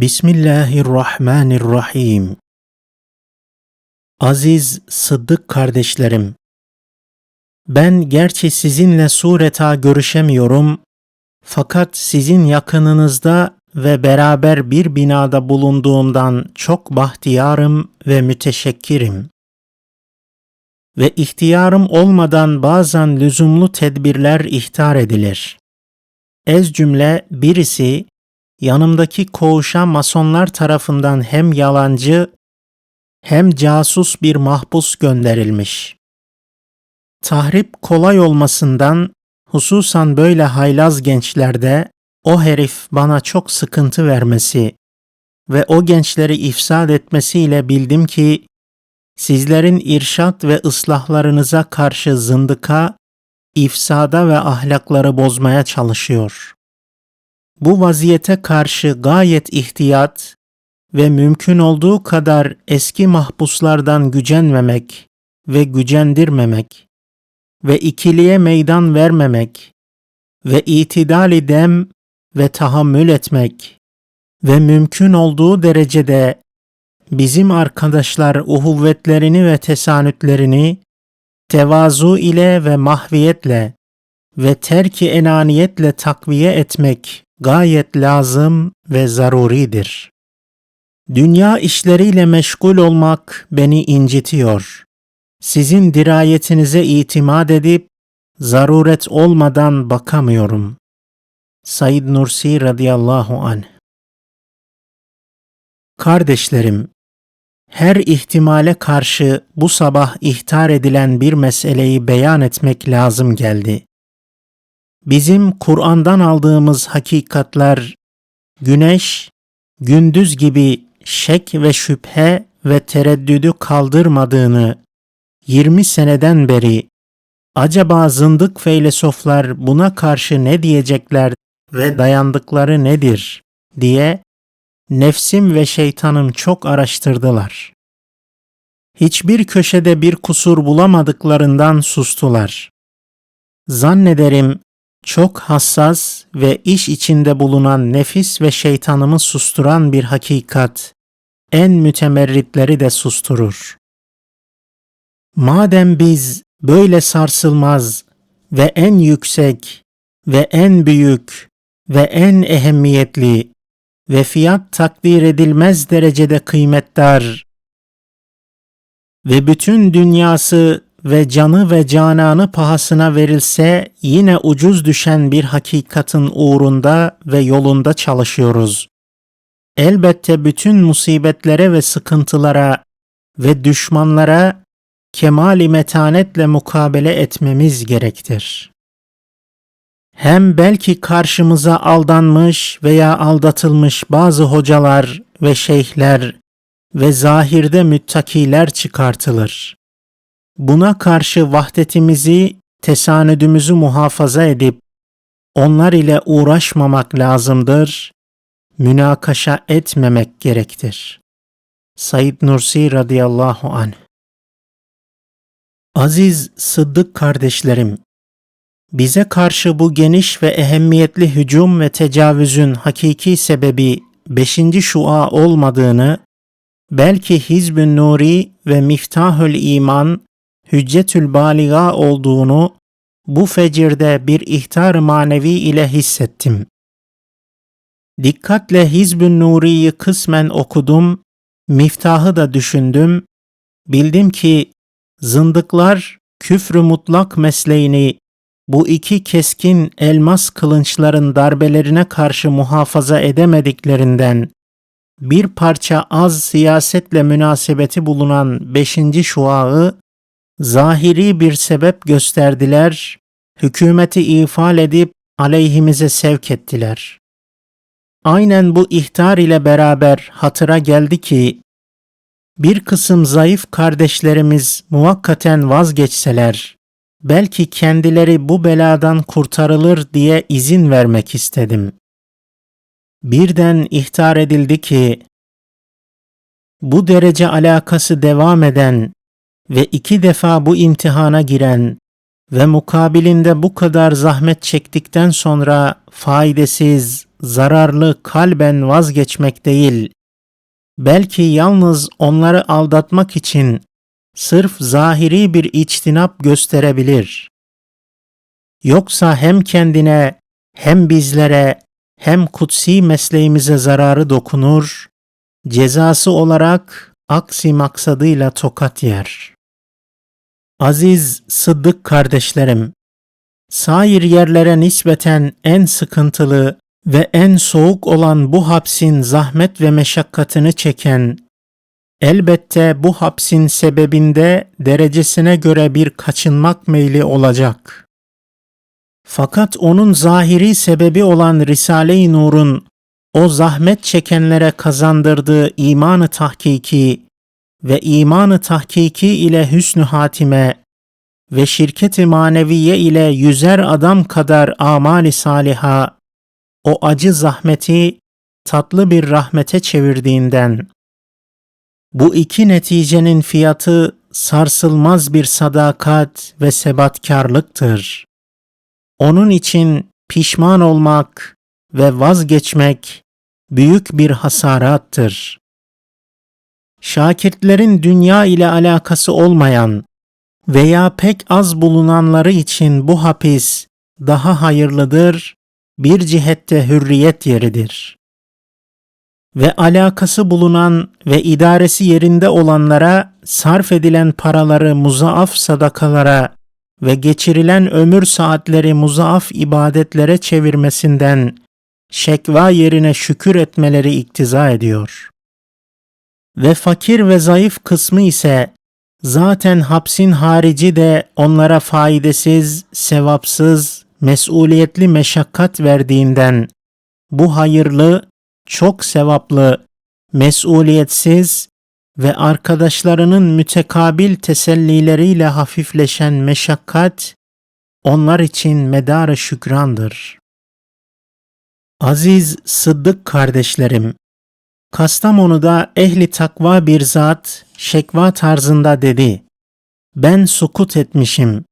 Bismillahirrahmanirrahim. Aziz Sıddık kardeşlerim, ben gerçi sizinle sureta görüşemiyorum, fakat sizin yakınınızda ve beraber bir binada bulunduğumdan çok bahtiyarım ve müteşekkirim. Ve ihtiyarım olmadan bazen lüzumlu tedbirler ihtar edilir. Ez cümle birisi yanımdaki koğuşa masonlar tarafından hem yalancı hem casus bir mahpus gönderilmiş. Tahrip kolay olmasından hususan böyle haylaz gençlerde o herif bana çok sıkıntı vermesi ve o gençleri ifsad etmesiyle bildim ki sizlerin irşat ve ıslahlarınıza karşı zındıka, ifsada ve ahlakları bozmaya çalışıyor. Bu vaziyete karşı gayet ihtiyat ve mümkün olduğu kadar eski mahpuslardan gücenmemek ve gücendirmemek ve ikiliye meydan vermemek ve itidali dem ve tahammül etmek ve mümkün olduğu derecede bizim arkadaşlar uhuvvetlerini ve tesanütlerini tevazu ile ve mahviyetle ve terki enaniyetle takviye etmek gayet lazım ve zaruridir. Dünya işleriyle meşgul olmak beni incitiyor. Sizin dirayetinize itimat edip zaruret olmadan bakamıyorum. Said Nursi radıyallahu anh Kardeşlerim, her ihtimale karşı bu sabah ihtar edilen bir meseleyi beyan etmek lazım geldi. Bizim Kur'an'dan aldığımız hakikatler güneş gündüz gibi şek ve şüphe ve tereddüdü kaldırmadığını 20 seneden beri acaba zındık feylesoflar buna karşı ne diyecekler ve dayandıkları nedir diye nefsim ve şeytanım çok araştırdılar. Hiçbir köşede bir kusur bulamadıklarından sustular. Zannederim çok hassas ve iş içinde bulunan nefis ve şeytanımı susturan bir hakikat, en mütemerritleri de susturur. Madem biz böyle sarsılmaz ve en yüksek ve en büyük ve en ehemmiyetli ve fiyat takdir edilmez derecede kıymetdar ve bütün dünyası ve canı ve cananı pahasına verilse yine ucuz düşen bir hakikatin uğrunda ve yolunda çalışıyoruz. Elbette bütün musibetlere ve sıkıntılara ve düşmanlara kemali metanetle mukabele etmemiz gerektir. Hem belki karşımıza aldanmış veya aldatılmış bazı hocalar ve şeyhler ve zahirde müttakiler çıkartılır. Buna karşı vahdetimizi, tesanüdümüzü muhafaza edip onlar ile uğraşmamak lazımdır, münakaşa etmemek gerektir. Said Nursi radıyallahu anh Aziz Sıddık kardeşlerim, bize karşı bu geniş ve ehemmiyetli hücum ve tecavüzün hakiki sebebi beşinci şua olmadığını, belki Hizb-ü Nuri ve Miftahül İman hüccetül baliga olduğunu bu fecirde bir ihtar manevi ile hissettim. Dikkatle Hizb-ü Nuri'yi kısmen okudum, miftahı da düşündüm. Bildim ki zındıklar küfrü mutlak mesleğini bu iki keskin elmas kılınçların darbelerine karşı muhafaza edemediklerinden bir parça az siyasetle münasebeti bulunan beşinci şuağı zahiri bir sebep gösterdiler, hükümeti ifal edip aleyhimize sevk ettiler. Aynen bu ihtar ile beraber hatıra geldi ki, bir kısım zayıf kardeşlerimiz muvakkaten vazgeçseler, belki kendileri bu beladan kurtarılır diye izin vermek istedim. Birden ihtar edildi ki, bu derece alakası devam eden ve iki defa bu imtihana giren ve mukabilinde bu kadar zahmet çektikten sonra faydasız zararlı kalben vazgeçmek değil, belki yalnız onları aldatmak için sırf zahiri bir içtinap gösterebilir. Yoksa hem kendine hem bizlere hem kutsi mesleğimize zararı dokunur, cezası olarak aksi maksadıyla tokat yer. Aziz Sıddık kardeşlerim, sair yerlere nispeten en sıkıntılı ve en soğuk olan bu hapsin zahmet ve meşakkatini çeken, elbette bu hapsin sebebinde derecesine göre bir kaçınmak meyli olacak. Fakat onun zahiri sebebi olan Risale-i Nur'un o zahmet çekenlere kazandırdığı imanı tahkiki ve imanı tahkiki ile hüsnü hatime ve şirket-i maneviye ile yüzer adam kadar amali saliha o acı zahmeti tatlı bir rahmete çevirdiğinden bu iki neticenin fiyatı sarsılmaz bir sadakat ve sebatkarlıktır. Onun için pişman olmak ve vazgeçmek büyük bir hasarattır. Şakirtlerin dünya ile alakası olmayan veya pek az bulunanları için bu hapis daha hayırlıdır, bir cihette hürriyet yeridir. Ve alakası bulunan ve idaresi yerinde olanlara sarf edilen paraları muzaaf sadakalara ve geçirilen ömür saatleri muzaaf ibadetlere çevirmesinden şekva yerine şükür etmeleri iktiza ediyor. Ve fakir ve zayıf kısmı ise zaten hapsin harici de onlara faydasız, sevapsız, mesuliyetli meşakkat verdiğinden bu hayırlı, çok sevaplı, mesuliyetsiz ve arkadaşlarının mütekabil tesellileriyle hafifleşen meşakkat onlar için medarı şükrandır. Aziz Sıddık kardeşlerim, Kastamonu'da ehli takva bir zat şekva tarzında dedi. Ben sukut etmişim.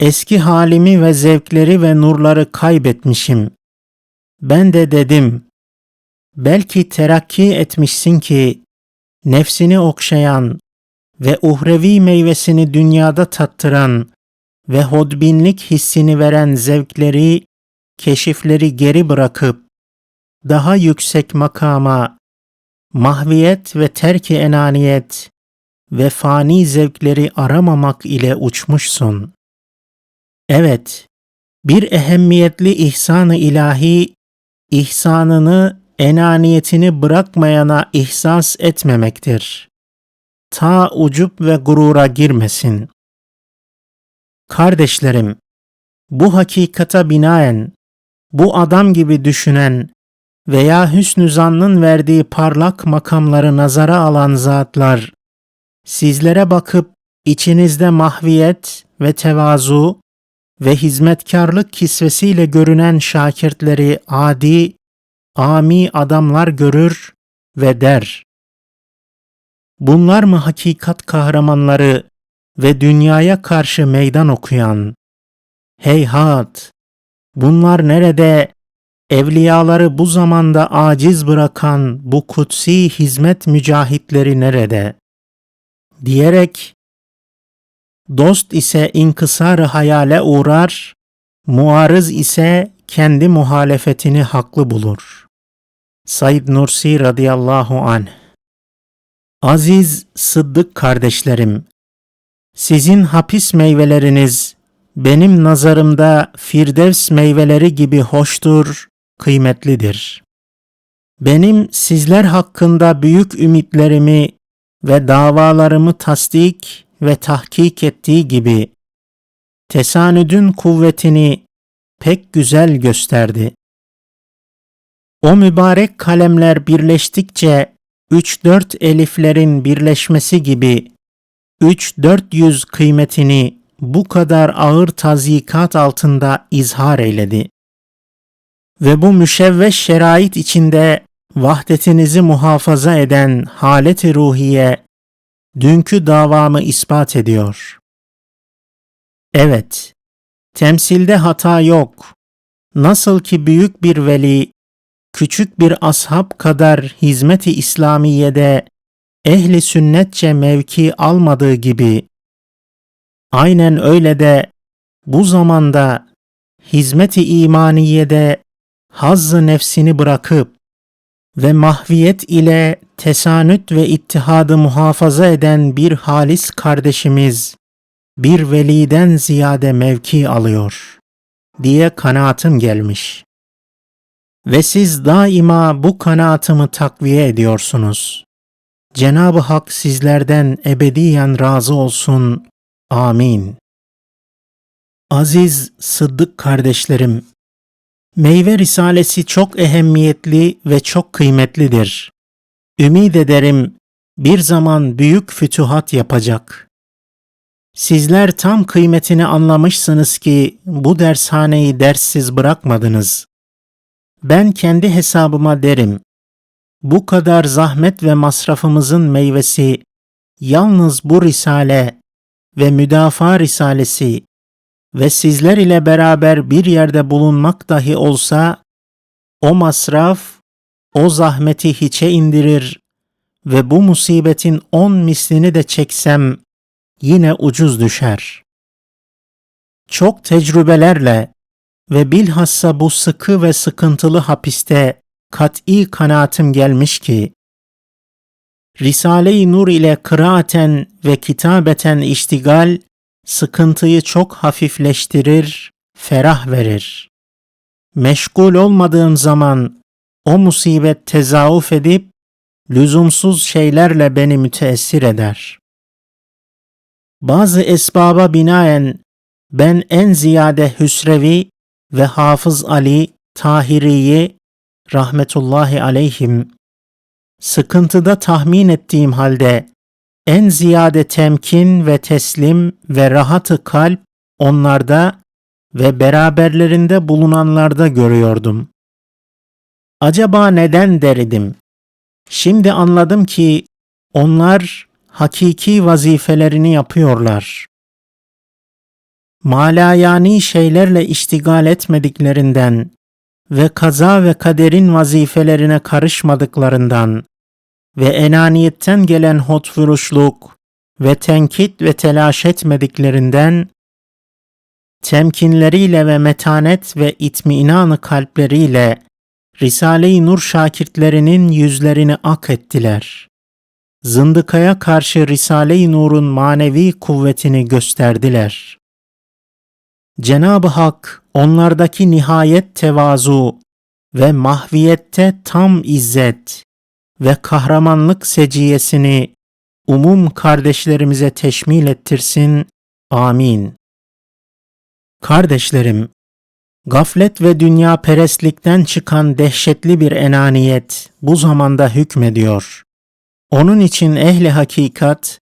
Eski halimi ve zevkleri ve nurları kaybetmişim. Ben de dedim. Belki terakki etmişsin ki nefsini okşayan ve uhrevi meyvesini dünyada tattıran ve hodbinlik hissini veren zevkleri, keşifleri geri bırakıp daha yüksek makama, mahviyet ve terki enaniyet ve fani zevkleri aramamak ile uçmuşsun. Evet, bir ehemmiyetli ihsanı ilahi, ihsanını enaniyetini bırakmayana ihsas etmemektir. Ta ucup ve gurura girmesin. Kardeşlerim, bu hakikata binaen, bu adam gibi düşünen veya hüsnü zannın verdiği parlak makamları nazara alan zatlar, sizlere bakıp içinizde mahviyet ve tevazu ve hizmetkarlık kisvesiyle görünen şakirtleri adi ami adamlar görür ve der. Bunlar mı hakikat kahramanları ve dünyaya karşı meydan okuyan? Heyhat! Bunlar nerede? Evliyaları bu zamanda aciz bırakan bu kutsi hizmet mücahitleri nerede? Diyerek, dost ise inkısar hayale uğrar, muarız ise kendi muhalefetini haklı bulur.'' Said Nursi radıyallahu anh Aziz Sıddık kardeşlerim, sizin hapis meyveleriniz benim nazarımda firdevs meyveleri gibi hoştur, kıymetlidir. Benim sizler hakkında büyük ümitlerimi ve davalarımı tasdik ve tahkik ettiği gibi tesanüdün kuvvetini pek güzel gösterdi. O mübarek kalemler birleştikçe 3-4 eliflerin birleşmesi gibi 3-400 kıymetini bu kadar ağır tazikat altında izhar eyledi. Ve bu müşevveş şerait içinde vahdetinizi muhafaza eden haleti ruhiye dünkü davamı ispat ediyor. Evet, temsilde hata yok. Nasıl ki büyük bir veli küçük bir ashab kadar hizmeti İslamiye'de ehli sünnetçe mevki almadığı gibi aynen öyle de bu zamanda hizmeti imaniyede hazzı nefsini bırakıp ve mahviyet ile tesanüt ve ittihadı muhafaza eden bir halis kardeşimiz bir veliden ziyade mevki alıyor diye kanaatim gelmiş. Ve siz daima bu kanaatımı takviye ediyorsunuz. Cenab-ı Hak sizlerden ebediyen razı olsun. Amin. Aziz Sıddık kardeşlerim, Meyve Risalesi çok ehemmiyetli ve çok kıymetlidir. Ümid ederim bir zaman büyük fütuhat yapacak. Sizler tam kıymetini anlamışsınız ki bu dershaneyi derssiz bırakmadınız. Ben kendi hesabıma derim. Bu kadar zahmet ve masrafımızın meyvesi yalnız bu risale ve müdafaa risalesi ve sizler ile beraber bir yerde bulunmak dahi olsa o masraf o zahmeti hiçe indirir ve bu musibetin on mislini de çeksem yine ucuz düşer. Çok tecrübelerle ve bilhassa bu sıkı ve sıkıntılı hapiste kat'i kanaatim gelmiş ki, Risale-i Nur ile kıraaten ve kitabeten iştigal sıkıntıyı çok hafifleştirir, ferah verir. Meşgul olmadığım zaman o musibet tezavuf edip lüzumsuz şeylerle beni müteessir eder. Bazı esbaba binaen ben en ziyade Hüsrevi ve Hafız Ali Tahiri'yi rahmetullahi aleyhim sıkıntıda tahmin ettiğim halde en ziyade temkin ve teslim ve rahatı kalp onlarda ve beraberlerinde bulunanlarda görüyordum. Acaba neden derdim? Şimdi anladım ki onlar hakiki vazifelerini yapıyorlar. Malayani şeylerle iştigal etmediklerinden ve kaza ve kaderin vazifelerine karışmadıklarından ve enaniyetten gelen hotvuruşluk ve tenkit ve telaş etmediklerinden temkinleriyle ve metanet ve itminanı kalpleriyle Risale-i Nur şakirtlerinin yüzlerini ak ettiler. Zındıkaya karşı Risale-i Nur'un manevi kuvvetini gösterdiler. Cenab-ı Hak onlardaki nihayet tevazu ve mahviyette tam izzet ve kahramanlık seciyesini umum kardeşlerimize teşmil ettirsin. Amin. Kardeşlerim, gaflet ve dünya perestlikten çıkan dehşetli bir enaniyet bu zamanda hükmediyor. Onun için ehli hakikat,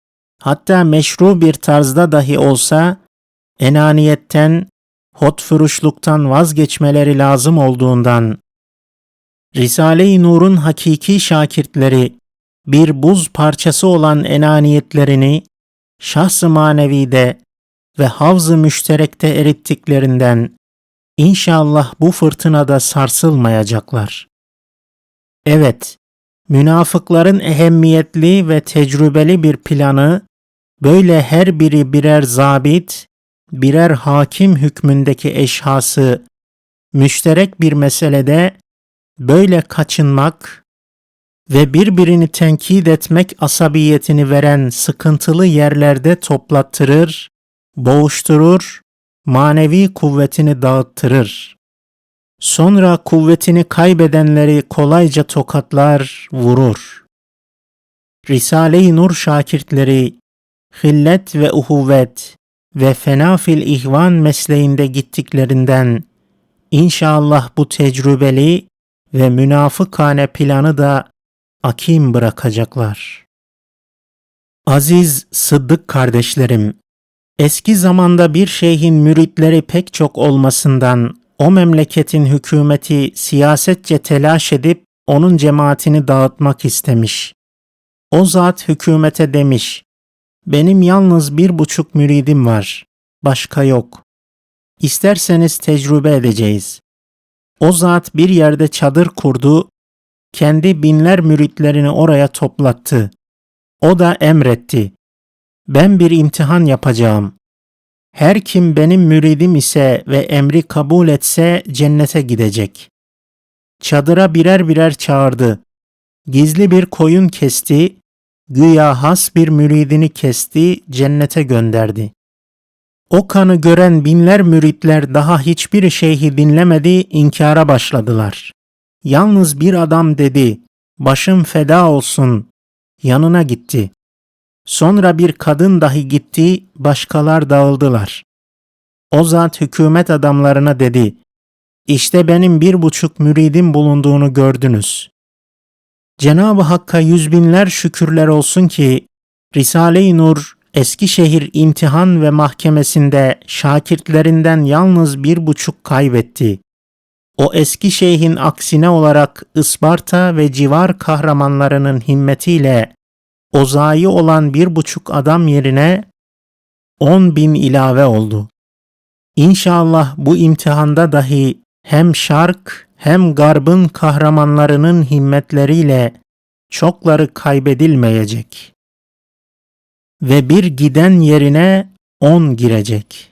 hatta meşru bir tarzda dahi olsa, enaniyetten, hotfuruşluktan vazgeçmeleri lazım olduğundan Risale-i Nur'un hakiki şakirtleri bir buz parçası olan enaniyetlerini şahs-ı manevide ve havz-ı müşterekte erittiklerinden inşallah bu fırtınada sarsılmayacaklar. Evet, münafıkların ehemmiyetli ve tecrübeli bir planı böyle her biri birer zabit, birer hakim hükmündeki eşhası müşterek bir meselede böyle kaçınmak ve birbirini tenkit etmek asabiyetini veren sıkıntılı yerlerde toplattırır, boğuşturur, manevi kuvvetini dağıttırır. Sonra kuvvetini kaybedenleri kolayca tokatlar, vurur. Risale-i Nur şakirtleri, hillet ve uhuvvet ve fenafil ihvan mesleğinde gittiklerinden inşallah bu tecrübeli ve münafıkane planı da akim bırakacaklar. Aziz Sıddık kardeşlerim, eski zamanda bir şeyhin müritleri pek çok olmasından o memleketin hükümeti siyasetçe telaş edip onun cemaatini dağıtmak istemiş. O zat hükümete demiş, benim yalnız bir buçuk müridim var, başka yok. İsterseniz tecrübe edeceğiz. O zat bir yerde çadır kurdu, kendi binler müritlerini oraya toplattı. O da emretti. Ben bir imtihan yapacağım. Her kim benim müridim ise ve emri kabul etse cennete gidecek. Çadıra birer birer çağırdı. Gizli bir koyun kesti, güya has bir müridini kesti, cennete gönderdi. O kanı gören binler müritler daha hiçbir şeyhi dinlemedi, inkara başladılar. Yalnız bir adam dedi, başım feda olsun, yanına gitti. Sonra bir kadın dahi gitti, başkalar dağıldılar. O zat hükümet adamlarına dedi, İşte benim bir buçuk müridim bulunduğunu gördünüz. Cenab-ı Hakk'a yüz binler şükürler olsun ki, Risale-i Nur, Eskişehir imtihan ve mahkemesinde şakirtlerinden yalnız bir buçuk kaybetti. O eski şeyhin aksine olarak Isparta ve civar kahramanlarının himmetiyle o zayi olan bir buçuk adam yerine on bin ilave oldu. İnşallah bu imtihanda dahi hem şark hem garbın kahramanlarının himmetleriyle çokları kaybedilmeyecek. Ve bir giden yerine on girecek.